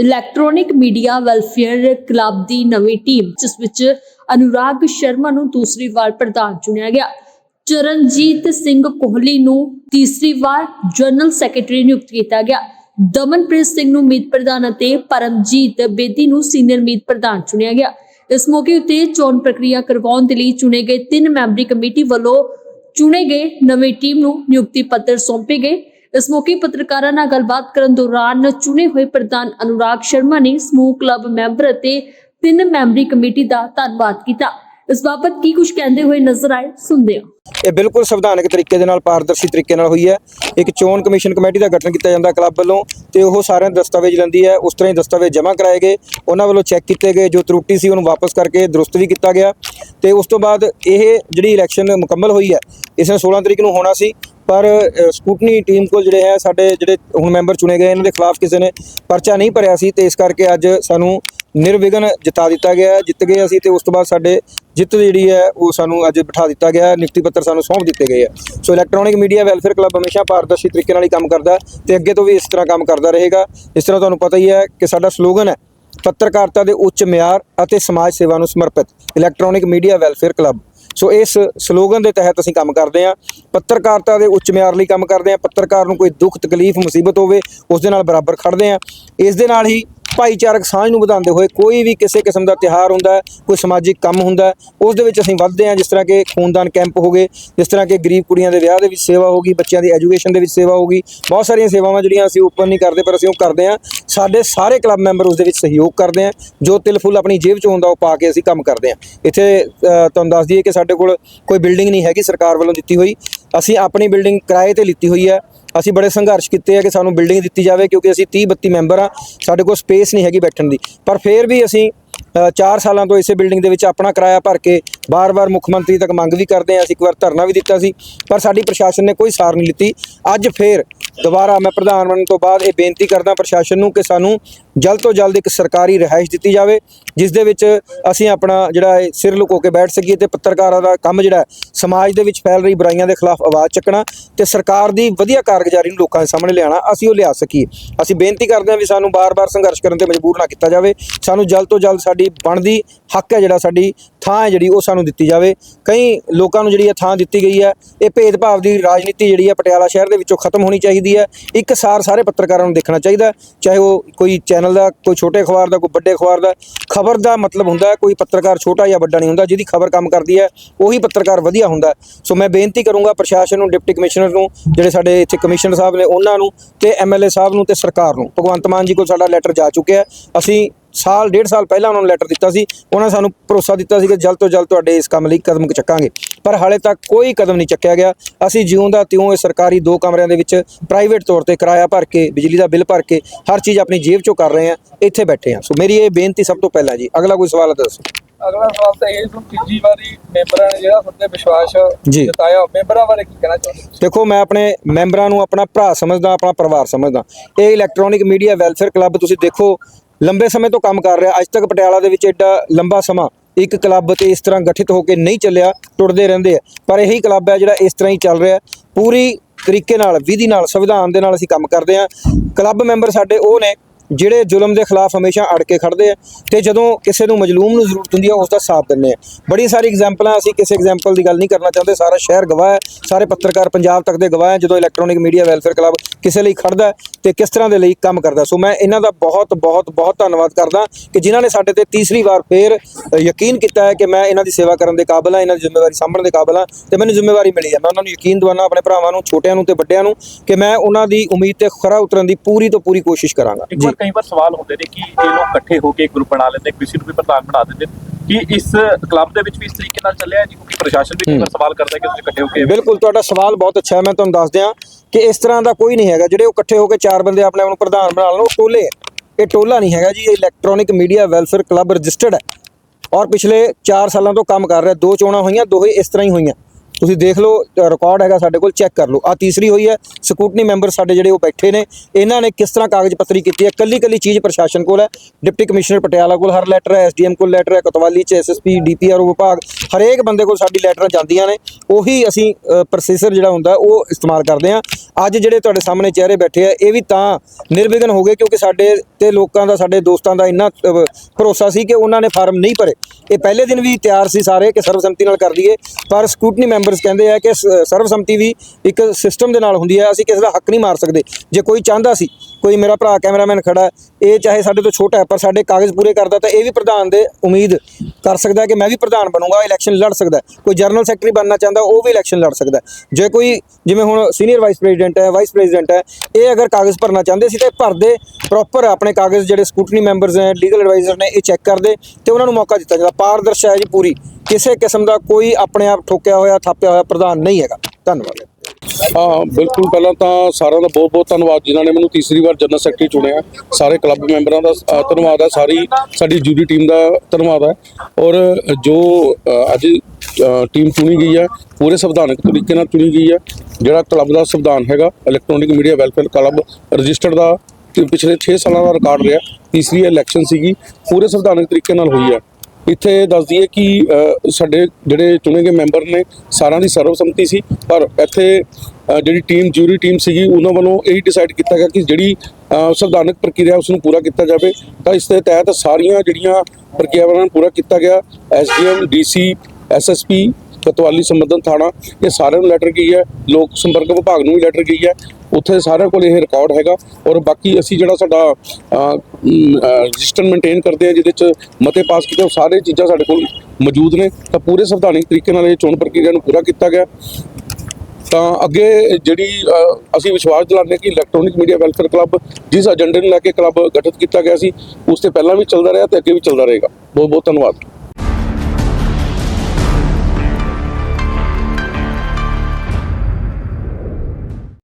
Electronic media welfare club ਦੀ ਨਵੀਂ team ਜਿਸ ਵਿੱਚ ਅਨੁਰਾਗ ਸ਼ਰਮਾ ਨੂੰ ਦੂਸਰੀ ਵਾਰ ਪ੍ਰਧਾਨ ਚੁਣਿਆ ਗਿਆ। ਚਰਨਜੀਤ ਸਿੰਘ ਕੋਹਲੀ ਨੂੰ ਤੀਸਰੀ ਵਾਰ ਜਨਰਲ ਸੈਕਟਰੀ ਨਿਯੁਕਤ ਕੀਤਾ ਗਿਆ। ਦਮਨਪ੍ਰੀਤ ਸਿੰਘ ਨੂੰ ਮੀਤ ਪ੍ਰਧਾਨ ਅਤੇ ਪਰਮਜੀਤ ਬੇਦੀ ਨੂੰ ਸੀਨੀਅਰ ਮੀਤ ਪ੍ਰਧਾਨ ਚੁਣਿਆ ਗਿਆ। ਇਸ ਮੌਕੇ ਉੱਤੇ ਚੋਣ ਪ੍ਰਕਿਰਿਆ ਕਰਵਾਉਣ ਦੇ ਲਈ ਚੁਣੇ ਗਏ ਤਿੰਨ ਮੈਂਬਰੀ ਕਮੇਟੀ ਵੱਲੋਂ ਚੁਣੇ ਗਏ ਨਵੀਂ ਟੀਮ ਨੂੰ ਨਿਯੁਕਤੀ ਪੱਤਰ ਸੌਂਪੇ ਗਏ। ਇਸ ਮੌਕੇ ਪੱਤਰਕਾਰਾਂ ਨਾਲ ਗੱਲਬਾਤ ਕਰਨ ਦੌਰਾਨ ਚੁਣੇ ਹੋਏ ਪ੍ਰਧਾਨ ਅਨੁਰਾਗ ਸ਼ਰਮਾ ਨੇ ਸਮੂਹ ਕਲੱਬ ਮੈਂਬਰ ਅਤੇ ਤਿੰਨ ਮੈਂਬਰੀ ਕਮੇਟੀ ਦਾ ਧੰਨਵਾਦ ਕੀਤਾ। ਇਸ ਬਾਬਤ ਕੀ ਕੁਝ ਕਹਿੰਦੇ ਹੋਏ ਨਜ਼ਰ ਆਏ, ਸੁਣਦੇ ਹਾਂ। ਇਹ ਬਿਲਕੁਲ ਸੰਵਿਧਾਨਕ ਤਰੀਕੇ ਦੇ ਨਾਲ ਪਾਰਦਰਸ਼ੀ ਤਰੀਕੇ ਨਾਲ ਹੋਈ ਹੈ। ਇੱਕ ਚੋਣ ਕਮਿਸ਼ਨ ਕਮੇਟੀ ਦਾ ਗਠਨ ਕੀਤਾ ਜਾਂਦਾ ਕਲੱਬ ਵੱਲੋਂ ਤੇ ਉਹ ਸਾਰਿਆਂ ਦੇ ਦਸਤਾਵੇਜ਼ ਲੈਂਦੀ ਹੈ। ਉਸ ਤਰ੍ਹਾਂ ਹੀ ਦਸਤਾਵੇਜ਼ ਜਮ੍ਹਾਂ ਕਰਾਏ ਗਏ। ਉਹਨਾਂ ਵੱਲੋਂ ਚੈੱਕ ਕੀਤੇ ਗਏ। ਜੋ ਤਰੁੱਟੀ ਸੀ ਉਹਨੂੰ ਵਾਪਸ ਕਰਕੇ ਦਰੁਸਤ ਵੀ ਕੀਤਾ ਗਿਆ। ਤੇ ਉਸ ਤੋਂ ਬਾਅਦ ਇਹ ਜਿਹੜੀ ਇਲੈਕਸ਼ਨ ਮੁਕੰਮਲ ਹੋਈ ਹੈ, ਇਸ ਨੂੰ 16 ਤਰੀਕ ਨੂੰ ਹੋਣਾ ਸੀ। ਪਰ ਸਕੂਟਨੀ ਟੀਮ ਕੋਲ ਜਿਹੜੇ ਹੈ, ਸਾਡੇ ਜਿਹੜੇ ਹੁਣ ਮੈਂਬਰ ਚੁਣੇ ਗਏ, ਇਹਨਾਂ ਦੇ ਖਿਲਾਫ ਕਿਸੇ ਨੇ ਪਰਚਾ ਨਹੀਂ ਭਰਿਆ ਸੀ ਤੇ ਇਸ ਕਰਕੇ ਅੱਜ ਸਾਨੂੰ ਨਿਰਵਿਘਨ ਜਿਤਾ ਦਿੱਤਾ ਗਿਆ ਜਿੱਤ ਗਏ ਅਸੀਂ ਤੇ ਉਸ ਤੋਂ ਬਾਅਦ ਸਾਡੇ ਜਿੱਤ ਜਿਹੜੀ ਹੈ, ਉਹ ਸਾਨੂੰ ਅੱਜ ਬਿਠਾ ਦਿੱਤਾ ਗਿਆ ਨਿਯੁਕਤੀ ਪੱਤਰ ਸਾਨੂੰ ਸੌਂਪ ਦਿੱਤੇ ਗਏ ਆ so electronic media welfare club ਹਮੇਸ਼ਾ ਪਾਰਦਰਸ਼ੀ ਤਰੀਕੇ ਨਾਲ ਹੀ ਕੰਮ ਕਰਦਾ ਹੈ ਤੇ ਅੱਗੇ ਤੋਂ ਵੀ ਇਸ ਤਰ੍ਹਾਂ ਕੰਮ ਕਰਦਾ ਰਹੇਗਾ। ਇਸ ਤਰ੍ਹਾਂ ਤੁਹਾਨੂੰ ਪਤਾ ਹੀ ਹੈ ਕਿ ਸਾਡਾ ਸਲੋਗਨ ਹੈ, ਪੱਤਰਕਾਰਤਾ ਦੇ ਉੱਚ ਮਿਆਰ ਅਤੇ ਸਮਾਜ ਸੇਵਾ ਨੂੰ ਸਮਰਪਿਤ। Electronic media welfare club so ਇਸ ਸਲੋਗਨ ਦੇ ਤਹਿਤ ਅਸੀਂ ਕੰਮ ਕਰਦੇ ਹਾਂ। ਪੱਤਰਕਾਰਤਾ ਦੇ ਉੱਚ ਮਿਆਰ ਲਈ ਕੰਮ ਕਰਦੇ ਹਾਂ। ਪੱਤਰਕਾਰ ਨੂੰ ਕੋਈ ਦੁੱਖ, ਤਕਲੀਫ, ਮੁਸੀਬਤ ਹੋਵੇ, ਉਸ ਦੇ ਨਾਲ ਬਰਾਬਰ ਖੜਦੇ ਹਾਂ। ਇਸ ਦੇ ਨਾਲ ਹੀ ਭਾਈਚਾਰਕ ਸਾਂਝ ਨੂੰ ਵਧਾਉਂਦੇ ਹੋਏ ਕੋਈ ਵੀ ਕਿਸੇ ਕਿਸਮ ਦਾ ਤਿਹਾਰ ਹੁੰਦਾ ਹੈ, ਕੋਈ ਸਮਾਜਿਕ ਕੰਮ ਹੁੰਦਾ ਹੈ, ਉਸ ਦੇ ਵਿੱਚ ਅਸੀਂ ਵੱਧਦੇ ਹਾਂ, ਜਿਸ ਤਰ੍ਹਾਂ ਕਿ ਖੂਨਦਾਨ ਕੈਂਪ ਹੋ ਗਏ, ਜਿਸ ਤਰ੍ਹਾਂ ਕਿ ਗਰੀਬ ਕੁੜੀਆਂ ਦੇ ਵਿਆਹ ਦੇ ਵਿੱਚ ਸੇਵਾ ਹੋਗੀ ਬੱਚਿਆਂ ਦੀ ਐਜੂਕੇਸ਼ਨ ਦੇ ਵਿੱਚ ਸੇਵਾ ਹੋਗੀ ਬਹੁਤ ਸਾਰੀਆਂ ਸੇਵਾਵਾਂ ਜਿਹੜੀਆਂ ਅਸੀਂ ਉੱਪਰ ਨਹੀਂ ਕਰਦੇ, ਪਰ ਅਸੀਂ ਉਹ ਕਰਦੇ ਹਾਂ। ਸਾਡੇ ਸਾਰੇ ਕਲੱਬ ਮੈਂਬਰ ਉਸ ਦੇ ਵਿੱਚ ਸਹਿਯੋਗ ਕਰਦੇ ਹਾਂ, ਜੋ ਤਿਲ ਫੁੱਲ ਆਪਣੀ ਜੇਬ 'ਚ ਹੁੰਦਾ, ਉਹ ਪਾ ਕੇ ਅਸੀਂ ਕੰਮ ਕਰਦੇ ਹਾਂ। ਇੱਥੇ ਤੁਹਾਨੂੰ ਦੱਸ ਦਈਏ ਕਿ ਸਾਡੇ ਕੋਲ ਕੋਈ ਬਿਲਡਿੰਗ ਨਹੀਂ ਹੈਗੀ ਸਰਕਾਰ ਵੱਲੋਂ ਦਿੱਤੀ ਹੋਈ। ਅਸੀਂ ਆਪਣੀ ਬਿਲਡਿੰਗ ਕਿਰਾਏ ਤੇ ਲਿੱਤੀ ਹੋਈ ਹੈ ਅਸੀਂ ਬੜੇ ਸੰਘਰਸ਼ ਕੀਤੇ ਆ ਕਿ ਸਾਨੂੰ ਬਿਲਡਿੰਗ ਦਿੱਤੀ ਜਾਵੇ ਕਿਉਂਕਿ ਅਸੀਂ 30 32 ਮੈਂਬਰ ਆ, ਸਾਡੇ ਕੋਲ ਸਪੇਸ ਨਹੀਂ ਹੈਗੀ ਬੈਠਣ ਦੀ। ਪਰ ਫਿਰ ਵੀ ਅਸੀਂ 4 ਸਾਲਾਂ ਤੋਂ ਇਸੇ ਬਿਲਡਿੰਗ ਦੇ ਵਿੱਚ ਆਪਣਾ ਕਿਰਾਇਆ ਭਰ ਕੇ ਬਾਰ-ਬਾਰ ਮੁੱਖ ਮੰਤਰੀ ਤੱਕ ਮੰਗ ਵੀ ਕਰਦੇ ਆ, ਅਸੀਂ ਇੱਕ ਵਾਰ ਧਰਨਾ ਵੀ ਦਿੱਤਾ ਸੀ, ਪਰ ਸਾਡੀ ਪ੍ਰਸ਼ਾਸਨ ਨੇ ਕੋਈ ਸਾਰ ਨਹੀਂ ਲਿੱਤੀ। ਅੱਜ ਫੇਰ ਦੁਬਾਰਾ ਮੈਂ ਪ੍ਰਧਾਨ ਬਣਨ ਤੋਂ ਬਾਅਦ ਇਹ ਬੇਨਤੀ ਕਰਦਾ ਪ੍ਰਸ਼ਾਸਨ ਨੂੰ ਕਿ ਸਾਨੂੰ ਜਲਦ ਤੋਂ ਜਲਦ ਇੱਕ ਸਰਕਾਰੀ ਰਿਹਾਇਸ਼ ਦਿੱਤੀ ਜਾਵੇ, ਜਿਸ ਦੇ ਵਿੱਚ ਅਸੀਂ ਆਪਣਾ ਜਿਹੜਾ ਹੈ ਸਿਰ ਲੁਕੋ ਕੇ ਬੈਠ ਸਕੀਏ ਤੇ ਪੱਤਰਕਾਰਾਂ ਦਾ ਕੰਮ ਜਿਹੜਾ ਸਮਾਜ ਦੇ ਵਿੱਚ ਫੈਲ ਰਹੀ ਬੁਰਾਈਆਂ ਦੇ ਖਿਲਾਫ ਆਵਾਜ਼ ਚੱਕਣਾ ਤੇ ਸਰਕਾਰ ਦੀ ਵਧੀਆ ਕਾਰਗੁਜ਼ਾਰੀ ਨੂੰ ਲੋਕਾਂ ਦੇ ਸਾਹਮਣੇ ਲਿਆਉਣਾ, ਅਸੀਂ ਉਹ ਲਿਆ ਸਕੀਏ। ਅਸੀਂ ਬੇਨਤੀ ਕਰਦੇ ਹਾਂ ਵੀ ਸਾਨੂੰ ਬਾਰ-ਬਾਰ ਸੰਘਰਸ਼ ਕਰਨ ਤੇ ਮਜਬੂਰ ਨਾ ਕੀਤਾ ਜਾਵੇ। ਸਾਨੂੰ ਜਲਦ ਤੋਂ ਜਲਦ ਸਾਡੀ ਬਣਦੀ ਹੱਕ ਹੈ ਜਿਹੜਾ ਸਾਡੀ ਥਾਂ ਹੈ ਜਿਹੜੀ ਉਹ ਸਾਨੂੰ ਦਿੱਤੀ ਜਾਵੇ। ਕਈ ਲੋਕਾਂ ਨੂੰ ਜਿਹੜੀ ਇਹ ਥਾਂ ਦਿੱਤੀ ਗਈ ਹੈ, ਇਹ ਭੇਦਭਾਵ ਦੀ ਰਾਜਨੀਤੀ ਜਿਹੜੀ ਹੈ ਪਟਿਆਲਾ ਸ਼ਹਿਰ ਦੇ ਵਿੱਚੋਂ ਖਤਮ ਹੋਣੀ ਚਾਹੀਦੀ ਹੈ। ਇੱਕ ਸਾਰ ਸਾਰੇ ਪੱਤਰਕਾਰਾਂ ਨੂੰ ਦੇਖਣਾ ਚਾਹੀਦਾ ਚਾਹੇ ਉਹ ਕੋਈ ਚੈਨਲ ਦਾ, ਕੋਈ ਛੋਟੇ ਅਖਬਾਰ ਦਾ, ਕੋਈ ਵੱਡੇ ਅਖਬਾਰ ਦਾ। ਖਬਰ ਦਾ ਮਤਲਬ ਹੁੰਦਾ ਕੋਈ ਪੱਤਰਕਾਰ ਛੋਟਾ ਜਾਂ ਵੱਡਾ ਨਹੀਂ ਹੁੰਦਾ, ਜਿਹਦੀ ਖਬਰ ਕੰਮ ਕਰਦੀ ਹੈ, ਉਹੀ ਪੱਤਰਕਾਰ ਵਧੀਆ ਹੁੰਦਾ ਸੋ ਮੈਂ ਬੇਨਤੀ ਕਰੂੰਗਾ ਪ੍ਰਸ਼ਾਸਨ ਨੂੰ, ਡਿਪਟੀ ਕਮਿਸ਼ਨਰ ਨੂੰ, ਜਿਹੜੇ ਸਾਡੇ ਇੱਥੇ ਕਮਿਸ਼ਨਰ ਸਾਹਿਬ ਨੇ, ਉਹਨਾਂ ਨੂੰ ਤੇ ਐਮਐਲਏ ਸਾਹਿਬ ਨੂੰ ਤੇ ਸਰਕਾਰ ਨੂੰ। ਭਗਵੰਤ ਮਾਨ ਜੀ ਕੋਲ ਸਾਡਾ ਲੈਟਰ ਜਾ ਚੁੱਕਿਆ ਅਸੀਂ ਸਾਲ ਡੇਢ ਸਾਲ ਪਹਿਲਾਂ ਉਹਨਾਂ ਨੂੰ ਲੈਟਰ ਦਿੱਤਾ ਸੀ। ਉਹਨਾਂ ਨੇ ਸਾਨੂੰ ਭਰੋਸਾ ਦਿੱਤਾ ਸੀ ਕਿ ਜਲਦ ਤੋਂ ਜਲਦ ਤੁਹਾਡੇ ਇਸ ਕੰਮ ਲਈ ਕਦਮ ਚੱਕਾਂਗੇ। ਪਰ ਹਾਲੇ ਤੱਕ ਕੋਈ ਕਦਮ ਨਹੀਂ ਚੱਕਿਆ ਗਿਆ। ਅਸੀਂ ਜਿਉਂ ਦਾ ਤਿਉਂ ਇਹ ਸਰਕਾਰੀ ਦੋ ਕਮਰਿਆਂ ਦੇ ਵਿੱਚ ਪ੍ਰਾਈਵੇਟ ਤੌਰ ਤੇ ਕਿਰਾਇਆ ਭਰ ਕੇ ਬਿਜਲੀ ਦਾ ਬਿੱਲ ਭਰ ਕੇ ਹਰ ਚੀਜ਼ ਆਪਣੀ ਜੇਬ ਚੋਂ ਕਰ ਰਹੇ ਹਾਂ ਇੱਥੇ ਬੈਠੇ ਹਾਂ। ਸੋ ਮੇਰੀ ਇਹ ਬੇਨਤੀ ਸਭ ਤੋਂ ਪਹਿਲਾਂ ਜੀ। ਅਗਲਾ ਕੋਈ ਸਵਾਲ ਦੱਸੋ। ਅਗਲਾ ਸਵਾਲ ਤਾਂ ਇਹ ਤੁਹਾਨੂੰ ਤੀਜੀ ਵਾਰੀ ਮੈਂਬਰਾਂ ਨੇ ਜਿਹੜਾ ਤੁਹਾਡੇ ਵਿਸ਼ਵਾਸ। ਜਤਾਇਆ ਮੈਂਬਰਾਂ ਬਾਰੇ ਕੀ ਕਹਿਣਾ ਚਾਹੁੰਦੇ ਦੇਖੋ ਮੈਂ ਆਪਣੇ ਮੈਂਬਰਾਂ ਨੂੰ ਆਪਣਾ ਭਰਾ ਸਮਝਦਾ ਆਪਣਾ ਪਰਿਵਾਰ ਸਮਝਦਾ। ਇਹ ਇਲੈਕਟ੍ਰੋਨਿਕ ਮੀਡੀਆ ਵੈਲਫੇਅਰ ਕਲੱਬ ਤੁਸੀਂ ਦੇਖੋ ਲੰਬੇ ਸਮੇਂ ਤੋਂ ਕੰਮ ਕਰ ਰਿਹਾ। ਅੱਜ ਤੱਕ ਪਟਿਆਲਾ ਦੇ ਵਿੱਚ ਐਡਾ ਲੰਬਾ ਸਮਾਂ ਇੱਕ ਕਲੱਬ ਤੇ ਇਸ ਤਰ੍ਹਾਂ ਗਠਿਤ ਹੋ ਕੇ ਨਹੀਂ ਚੱਲਿਆ, ਟੁੱਟਦੇ ਰਹਿੰਦੇ ਆ। ਪਰ ਇਹੀ ਕਲੱਬ ਹੈ ਜਿਹੜਾ ਇਸ ਤਰ੍ਹਾਂ ਹੀ ਚੱਲ ਰਿਹਾ। ਪੂਰੀ ਤਰੀਕੇ ਨਾਲ, ਵਿਧੀ ਨਾਲ, ਸੰਵਿਧਾਨ ਦੇ ਨਾਲ ਅਸੀਂ ਕੰਮ ਕਰਦੇ ਆ ਕਲੱਬ ਮੈਂਬਰ ਸਾਡੇ ਉਹ ਨੇ ਜਿਹੜੇ ਜ਼ੁਲਮ ਦੇ ਖਿਲਾਫ ਹਮੇਸ਼ਾ ਅੜ ਕੇ ਖੜਦੇ ਆ ਤੇ ਜਦੋਂ ਕਿਸੇ ਨੂੰ ਮਜਲੂਮ ਨੂੰ ਜ਼ਰੂਰਤ ਹੁੰਦੀ ਆ, ਉਸ ਦਾ ਸਾਥ ਦਿੰਦੇ ਆ। ਬੜੀ ਸਾਰੀ ਐਗਜ਼ਾਮਪਲਾਂ ਅਸੀਂ ਕਿਸੇ ਐਗਜ਼ਾਮਪਲ ਦੀ ਗੱਲ ਨਹੀਂ ਕਰਨਾ ਚਾਹੁੰਦੇ। ਸਾਰਾ ਸ਼ਹਿਰ ਗਵਾਹ ਹੈ, ਸਾਰੇ ਪੱਤਰਕਾਰ ਪੰਜਾਬ ਤੱਕ ਦੇ ਗਵਾਹ ਹੈ, ਜਦੋਂ ਇਲੈਕਟ੍ਰੋਨਿਕ ਮੀਡੀਆ ਵੈਲਫੇਅਰ ਕਲੱਬ ਕਿਸੇ ਲਈ ਖੜਦਾ ਤੇ ਕਿਸ ਤਰ੍ਹਾਂ ਦੇ ਲਈ ਕੰਮ ਕਰਦਾ ਸੋ ਮੈਂ ਇਹਨਾਂ ਦਾ ਬਹੁਤ ਬਹੁਤ ਬਹੁਤ ਧੰਨਵਾਦ ਕਰਦਾ ਕਿ ਜਿਨ੍ਹਾਂ ਨੇ ਸਾਡੇ ਤੇ ਤੀਸਰੀ ਵਾਰ ਫੇਰ ਯਕੀਨ ਕੀਤਾ ਹੈ ਕਿ ਮੈਂ ਇਹਨਾਂ ਦੀ ਸੇਵਾ ਕਰਨ ਦੇ ਕਾਬਿਲ ਹਾਂ ਇਹਨਾਂ ਦੀ ਜ਼ਿੰਮੇਵਾਰੀ ਸੰਭਾਲਣ ਦੇ ਕਾਬਿਲ ਹਾਂ ਤੇ ਮੈਨੂੰ ਜ਼ਿੰਮੇਵਾਰੀ ਮਿਲੀ ਹੈ। ਮੈਂ ਉਹਨਾਂ ਨੂੰ ਯਕੀਨ ਦਿਵਾਉਣਾ ਆਪਣੇ ਭਰਾਵਾਂ ਨੂੰ ਛੋਟਿਆਂ ਨੂੰ ਤੇ ਵੱਡਿਆਂ ਨੂੰ ਕਿ ਮੈਂ ਉਹਨਾਂ ਦੀ ਉਮੀਦ ਤੇ ਖਰਾ ਉਤਰਨ ਦੀ ਪੂਰੀ ਤੋਂ ਪੂਰੀ ਕੋਸ਼ਿਸ਼ ਕਰਾਂਗਾ। ਇੱਕ ਵਾਰ ਕਈ ਵਾਰ ਸਵਾਲ ਹੁੰਦੇ ਨੇ ਕਿ ਇਹ ਲੋਕ ਇਕੱਠੇ ਹੋ ਕੇ ਗਰੁੱਪ ਬਣਾ ਲੈਂਦੇ ਕਿਸੇ ਨੂੰ ਵੀ ਪ੍ਰਧਾਨ ਬਣਾ ਦਿੰਦੇ ਕਿ ਇਸ ਕਲੱਬ ਦੇ ਵਿੱਚ ਵੀ ਇਸ ਤਰੀਕੇ ਨਾਲ ਚੱਲਿਆ ਜੀ? ਕਿਉਂਕਿ ਪ੍ਰਸ਼ਾਸਨ ਵੀ ਕਈ ਵਾਰ ਸਵਾਲ ਕਰਦਾ ਕਿ ਤੁਸੀਂ ਇਕੱਠੇ ਹੋ ਕੇ ਬਿਲਕੁਲ ਤੁਹਾਡਾ ਸਵਾਲ ਬਹੁਤ ਅੱਛਾ ਹੈ। ਮੈਂ ਤੁਹਾਨੂੰ ਦੱਸ ਦਿਆਂ ਕਿ ਇਸ ਤਰ੍ਹਾਂ ਦਾ ਕੋਈ ਨਹੀਂ ਹੈਗਾ, ਜਿਹੜੇ ਉਹ ਇਕੱਠੇ ਹੋ ਕੇ ਚਾਰ ਬੰਦੇ ਆਪਣੇ ਆਪ ਨੂੰ ਪ੍ਰਧਾਨ ਬਣਾ ਲੈਣ ਉਹ ਟੋਲੇ ਹੈ ਇਹ ਟੋਲਾ ਨਹੀਂ ਹੈਗਾ ਜੀ, ਇਹ electronic media welfare club registered ਹੈ। ਔਰ ਪਿਛਲੇ 4 ਸਾਲਾਂ ਤੋਂ ਕੰਮ ਕਰ ਰਿਹਾ, ਦੋ ਚੋਣਾਂ ਹੋਈਆਂ, ਦੋਹੇ ਇਸ ਤਰ੍ਹਾਂ ਹੀ ਹੋਈਆਂ। ਤੁਸੀਂ ਦੇਖ ਲਓ ਰਿਕਾਰਡ ਹੈਗਾ ਸਾਡੇ ਕੋਲ ਚੈੱਕ ਕਰ ਲਓ। ਆ ਤੀਸਰੀ ਹੋਈ ਹੈ ਸਕੂਟਨੀ ਮੈਂਬਰ ਸਾਡੇ ਜਿਹੜੇ ਉਹ ਬੈਠੇ ਨੇ। ਇਹਨਾਂ ਨੇ ਕਿਸ ਤਰ੍ਹਾਂ ਕਾਗਜ਼ ਪੱਤਰੀ ਕੀਤੀ ਹੈ? ਕੱਲੀ ਕੱਲੀ ਚੀਜ਼ ਪ੍ਰਸ਼ਾਸਨ ਕੋਲ ਹੈ। ਡਿਪਟੀ ਕਮਿਸ਼ਨਰ ਪਟਿਆਲਾ ਕੋਲ ਹਰ ਲੈਟਰ ਹੈ ਐਸਡੀਐਮ ਕੋਲ ਲੈਟਰ ਹੈ, ਕਤਵਾਲੀ ਚ ਐਸਐਸਪੀ ਡੀਪੀਆਰਓ ਵਿਭਾਗ, ਹਰੇਕ ਬੰਦੇ ਕੋਲ ਸਾਡੀ ਲੈਟਰਾਂ ਜਾਂਦੀਆਂ ਨੇ। ਉਹੀ ਅਸੀਂ ਪ੍ਰੋਸੈਸਰ ਜਿਹੜਾ ਹੁੰਦਾ, ਉਹ ਇਸਤੇਮਾਲ ਕਰਦੇ ਆ ਅੱਜ ਜਿਹੜੇ ਤੁਹਾਡੇ ਸਾਹਮਣੇ ਚਿਹਰੇ ਬੈਠੇ ਆ, ਇਹ ਵੀ ਤਾਂ ਨਿਰਵਿਘਨ ਹੋ ਗਏ, ਕਿਉਂਕਿ ਸਾਡੇ ਤੇ ਲੋਕਾਂ ਦਾ, ਸਾਡੇ ਦੋਸਤਾਂ ਦਾ ਇੰਨਾ ਭਰੋਸਾ ਸੀ ਕਿ ਉਹਨਾਂ ਨੇ ਫਾਰਮ ਨਹੀਂ ਭਰੇ। ਇਹ ਪਹਿਲੇ ਦਿਨ ਵੀ ਤਿਆਰ ਸੀ ਸਾਰੇ ਕਿ ਸਰਵਸੰਮਤੀ ਨਾਲ ਕਰ ਦਈਏ ਪਰ ਸਕੂਟਨੀ ਮੈਂਬਰਸ ਕਹਿੰਦੇ ਆ ਕਿ ਸ- ਸਰਵਸੰਮਤੀ ਵੀ ਇੱਕ ਸਿਸਟਮ ਦੇ ਨਾਲ ਹੁੰਦੀ ਹੈ ਅਸੀਂ ਕਿਸੇ ਦਾ ਹੱਕ ਨਹੀਂ ਮਾਰ ਸਕਦੇ। ਜੇ ਕੋਈ ਚਾਹੁੰਦਾ ਸੀ ਕੋਈ ਮੇਰਾ ਭਰਾ ਕੈਮਰਾਮੈਨ ਖੜਾ ਇਹ ਚਾਹੇ ਸਾਡੇ ਤੋਂ ਛੋਟਾ ਹੈ, ਪਰ ਸਾਡੇ ਕਾਗਜ਼ ਪੂਰੇ ਕਰਦਾ ਤਾਂ ਇਹ ਵੀ ਪ੍ਰਧਾਨ ਦੇ ਉਮੀਦ ਕਰ ਸਕਦਾ ਕਿ ਮੈਂ ਵੀ ਪ੍ਰਧਾਨ ਬਣੂੰਗਾ ਇਲੈਕਸ਼ਨ ਲੜ ਸਕਦਾ ਕੋਈ ਜਨਰਲ ਸੈਕਟਰੀ ਬਣਨਾ ਚਾਹੁੰਦਾ, ਉਹ ਵੀ ਇਲੈਕਸ਼ਨ ਲੜ ਸਕਦਾ ਜੇ ਕੋਈ ਜਿਵੇਂ ਹੁਣ ਸੀਨੀਅਰ ਵਾਈਸ ਪ੍ਰੈਜ਼ੀਡੈਂਟ ਹੈ ਵਾਈਸ ਪ੍ਰੈਜ਼ੀਡੈਂਟ ਹੈ, ਇਹ ਅਗਰ ਕਾਗਜ਼ ਭਰਨਾ ਚਾਹੁੰਦੇ ਸੀ ਤਾਂ ਭਰਦੇ ਪ੍ਰੋਪਰ ਆਪਣੇ ਕਾਗਜ਼ ਜਿਹੜੇ ਸਕੂਟਨੀ ਮੈਂਬਰਸ ਹੈ ਲੀਗਲ ਐਡਵਾਈਜ਼ਰ ਨੇ, ਇਹ ਚੈੱਕ ਕਰਦੇ ਤੇ ਉਹਨਾਂ ਨੂੰ ਮੌਕਾ ਦਿੱਤਾ ਜਾਂਦਾ। ਪਾਰਦਰਸ਼ ਹੈ ਜੀ ਪੂਰੀ। ਕਿਸੇ ਕਿਸਮ ਦਾ ਕੋਈ ਆਪਣੇ ਆਪ ਠੋਕਿਆ ਹੋਇਆ, ਥਾਪਿਆ ਹੋਇਆ ਪ੍ਰਧਾਨ ਨਹੀਂ ਹੈਗਾ। ਧੰਨਵਾਦ। ਹਾਂ ਬਿਲਕੁਲ ਪਹਿਲਾਂ ਤਾਂ ਸਾਰਿਆਂ ਦਾ ਬਹੁਤ ਬਹੁਤ ਧੰਨਵਾਦ ਜਿਨ੍ਹਾਂ ਨੇ ਮੈਨੂੰ ਤੀਸਰੀ ਵਾਰ ਜਨਰਲ ਸੈਕਟਰੀ ਚੁਣਿਆ। ਸਾਰੇ ਕਲੱਬ ਮੈਂਬਰਾਂ ਦਾ ਧੰਨਵਾਦ ਹੈ। ਸਾਰੀ ਸਾਡੀ ਜੂਰੀ ਟੀਮ ਦਾ ਧੰਨਵਾਦ ਹੈ। ਔਰ ਜੋ ਅੱਜ ਟੀਮ ਚੁਣੀ ਗਈ ਹੈ, ਪੂਰੇ ਸੰਵਿਧਾਨਕ ਤਰੀਕੇ ਨਾਲ ਚੁਣੀ ਗਈ ਹੈ, ਜਿਹੜਾ ਕਲੱਬ ਦਾ ਸੰਵਿਧਾਨ ਹੈਗਾ electronic media welfare club registered ਦਾ, ਤੇ ਪਿਛਲੇ 6 ਸਾਲਾਂ ਦਾ ਰਿਕਾਰਡ ਰਿਹਾ। ਤੀਸਰੀ ਇਲੈਕਸ਼ਨ ਸੀਗੀ, ਪੂਰੇ ਸੰਵਿਧਾਨਕ ਤਰੀਕੇ ਨਾਲ ਹੋਈ ਹੈ। ਇੱਥੇ ਦੱਸ ਦਈਏ ਕਿ ਸਾਡੇ ਜਿਹੜੇ ਚੁਣੇ ਗਏ ਮੈਂਬਰ ਨੇ, ਸਾਰਿਆਂ ਦੀ ਸਰਵਸੰਮਤੀ ਸੀ, ਪਰ ਇੱਥੇ ਜਿਹੜੀ ਟੀਮ, ਜੂਰੀ ਟੀਮ ਸੀਗੀ, ਉਹਨਾਂ ਵੱਲੋਂ ਇਹੀ ਡਿਸਾਈਡ ਕੀਤਾ ਗਿਆ ਕਿ ਜਿਹੜੀ ਸੰਵਿਧਾਨਕ ਪ੍ਰਕਿਰਿਆ ਉਸ ਨੂੰ ਪੂਰਾ ਕੀਤਾ ਜਾਵੇ। ਤਾਂ ਇਸ ਦੇ ਤਹਿਤ ਸਾਰੀਆਂ ਜਿਹੜੀਆਂ ਪ੍ਰਕਿਰਿਆਵਾਂ ਨੂੰ ਪੂਰਾ ਕੀਤਾ ਗਿਆ, ਐਸਡੀਐਮ, ਡੀਸੀ, ਐਸਐਸਪੀ ਕਤਵਾਲੀ ਸੰਬੰਧਨ ਥਾਣਾ, ਇਹ ਸਾਰਿਆਂ ਨੂੰ ਲੈਟਰ ਗਈ ਹੈ। ਲੋਕ ਸੰਪਰਕ ਵਿਭਾਗ ਨੂੰ ਵੀ ਲੈਟਰ ਗਈ ਹੈ। ਉੱਥੇ ਸਾਰਿਆਂ ਕੋਲ ਇਹ ਰਿਕਾਰਡ ਹੈਗਾ ਔਰ ਬਾਕੀ ਅਸੀਂ ਜਿਹੜਾ ਸਾਡਾ ਰਜਿਸਟਰ ਮੇਨਟੇਨ ਕਰਦੇ ਆ ਜਿਹਦੇ ਚ ਮਤੇ ਪਾਸ ਕੀਤੇ ਉਹ ਸਾਰੇ ਚੀਜ਼ਾਂ ਸਾਡੇ ਕੋਲ ਮੌਜੂਦ ਨੇ, ਤਾਂ ਪੂਰੇ ਸੰਵਿਧਾਨਿਕ ਤਰੀਕੇ ਨਾਲ ਇਹ ਚੋਣ ਪ੍ਰਕਿਰਿਆ ਨੂੰ ਪੂਰਾ ਕੀਤਾ ਗਿਆ। ਤਾਂ ਅੱਗੇ ਜਿਹੜੀ ਅਸੀਂ ਵਿਸ਼ਵਾਸ ਦਿਲਾਉਂਦੇ ਹਾਂ ਕਿ ਇਲੈਕਟ੍ਰੋਨਿਕ ਮੀਡੀਆ ਵੈਲਫੇਅਰ ਕਲੱਬ ਜਿਸ ਏਜੰਡੇ ਨੂੰ ਲੈ ਕੇ ਕਲੱਬ ਗਠਿਤ ਕੀਤਾ ਗਿਆ ਸੀ, ਉਸ ਤੇ ਪਹਿਲਾਂ ਵੀ ਚੱਲਦਾ ਰਿਹਾ ਤੇ ਅੱਗੇ ਵੀ ਚੱਲਦਾ ਰਹੇਗਾ। ਬਹੁਤ ਬਹੁਤ ਧੰਨਵਾਦ।